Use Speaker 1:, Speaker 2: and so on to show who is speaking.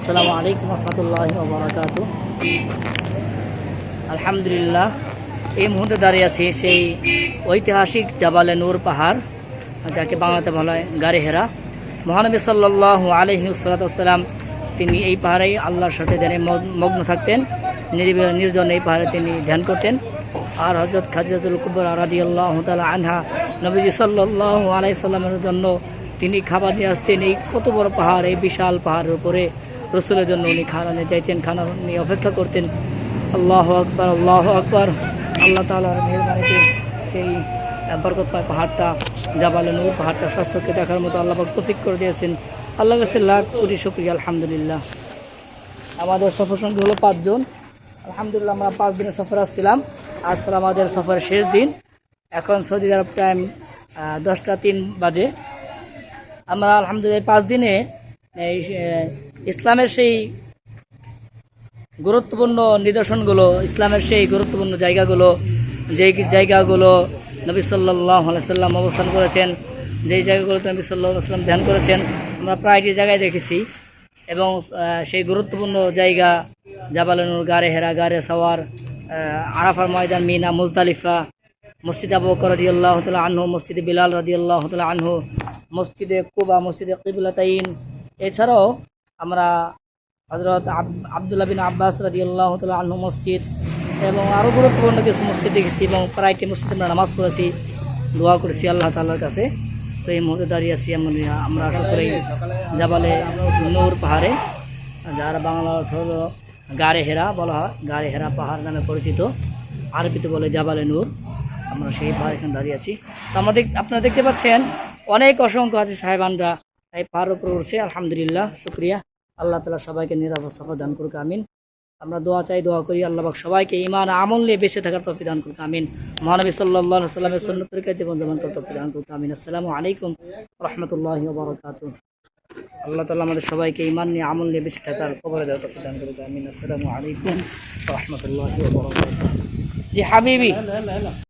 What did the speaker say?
Speaker 1: আসসালামু আলাইকুম রহমতুল্লাহ বারাকাত আলহামদুলিল্লাহ, এই মুহূর্তে দাঁড়িয়ে আছি সেই ঐতিহাসিক জাবালে নূর পাহাড়, যাকে বাংলাতে বলা হয় গাড়িহেরা। মহানবী সাল্লাহ আলহি সাল্লাম তিনি এই পাহাড়েই আল্লাহর সাথে ধ্যানে মগ্ন থাকতেন। নির্জন এই পাহাড়ে তিনি ধ্যান করতেন। আর হজরত খাদিজাতুল কুবর আরাদি আল্লাহ তালা আনহা, নবীজি সাল্লাহ আলাই সাল্লামের জন্য তিনি খাবার নিয়ে আসতেন। এই কত বড় পাহাড়, এই বিশাল পাহাড়ের উপরে রসুলের জন্য উনি খানা নিয়ে যাইতেন, খানা নিয়ে অপেক্ষা করতেন। আল্লাহ আকবর আল্লাহ আকবর। আল্লাহ তালার মেহরবানিতে সেই বরকতময় পাহাড়টা, জাবালে নূর পাহাড়টা স্বাস্থ্যকে দেখার মতো আল্লাহ তফিক করে দিয়েছেন। আল্লাহ কাছে লাখ কোটি শুক্রিয়া, আলহামদুলিল্লাহ। আমাদের সফর সঙ্গী হলো পাঁচজন আলহামদুলিল্লাহ, আমরা পাঁচ দিনের সফর আসছিলাম। আজ আমাদের সফরের শেষ দিন। এখন সৌদি আরব টাইম দশটা তিন বাজে। আমরা আলহামদুলিল্লাহ পাঁচ দিনে, এই ইসলামের সেই গুরুত্বপূর্ণ নিদর্শনগুলো, ইসলামের সেই গুরুত্বপূর্ণ জায়গাগুলো, যেই জায়গাগুলো নবী সাল্লাহ সাল্লাম অবস্থান করেছেন, যেই জায়গাগুলোতে নবী সাল্লাহ সাল্লাম ধ্যান করেছেন, আমরা প্রায়টি জায়গায় দেখেছি। এবং সেই গুরুত্বপূর্ণ জায়গা জাবালানুর গারে হেরা, গারে সাওয়ার আরাফার ময়দান, মিনা, মুজদালিফা, মসজিদ আবু বকর রাদিয়াল্লাহু তাআলা আনহু, মসজিদে বিলাল রাদিয়াল্লাহু তাআলা আনহু, মসজিদে কুবা, মসজিদে কিবলাতাইন, এছাড়াও আমরা হজরত আব- আবদুল্লাহ বিন আব্বাস তাআলা আনহু মসজিদ এবং আরও গুরুত্বপূর্ণ কিছু মসজিদ দেখেছি এবং প্রায়টি মসজিদে আমরা নামাজ পড়েছি, দোয়া করেছি আল্লাহ তাআলার কাছে। তো এই মুহূর্তে দাঁড়িয়ে আছি আমরা আশা করি জাবালে নূর পাহাড়ে, যার বাংলা অর্থ হলো গাড়ে হেরা বলা হয়। গাড়ে হেরা পাহাড় নামে পরিচিত, আরবিতে বলে জাবালে নূর। আমরা সেই পাহাড় এখানে দাঁড়িয়ে আছি। তো আমরা দেখ, আপনারা দেখতে পাচ্ছেন অনেক অসংখ্য আছে সাহেবানরা এই পাহাড়ের উপর উঠছে। আলহামদুলিল্লাহ, শুক্রিয়া। আল্লাহ তালা সবাইকে নিরাপদ সফর দান করুক, আমিন। আমরা দোয়া চাই, দোয়া করি আল্লাহ পাক সবাইকে ইমান আমল নিয়ে বেঁচে থাকার তফি দান করুক, আমিন। মহানবী সাল্লাহ সাল্লামের সন্ন্য তরিকায় জীবন যাপন করার তফি দান করুক, আমিন। আসসালামু আলাইকুম রহমতুল্লাহ বরকাত আল্লাহ তালা আমাদের সবাইকে ইমান নিয়ে আমল নিয়ে বেঁচে থাকার খবরে দেওয়ার তফি দান করুক, আমিন। আসসালামু আলাইকুম রহমতুল্লাহ বরকাত জি হাবিবি।